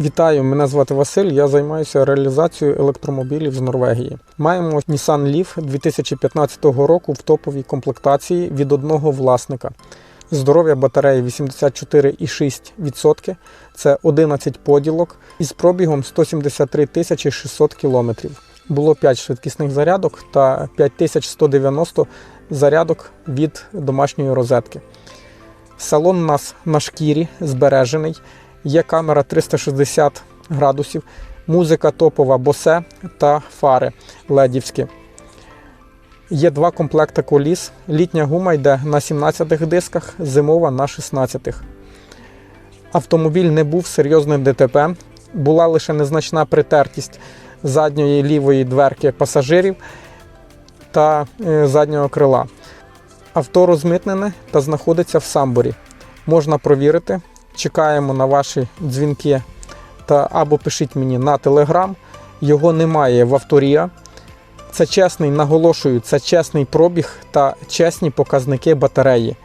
Вітаю, мене звати Василь. Я займаюся реалізацією електромобілів з Норвегії. Маємо Nissan Leaf 2015 року в топовій комплектації від одного власника. Здоров'я батареї 84,6%. Це 11 поділок із пробігом 173 тисячі 600 км. Було 5 швидкісних зарядок та 5190 зарядок від домашньої розетки. Салон у нас на шкірі збережений. Є камера 360 градусів, музика топова Bose та фари ледівські. Є два комплекти коліс. Літня гума йде на 17 дисках, зимова на 16. Автомобіль не був серйозним ДТП. Була лише незначна притертість задньої лівої дверки пасажирів та е, заднього крила. Авто розмитнене та знаходиться в самборі. Можна провірити. Чекаємо на ваші дзвінки та або пишіть мені на телеграм. Його немає в авторія. Це чесний, наголошую, це чесний пробіг та чесні показники батареї.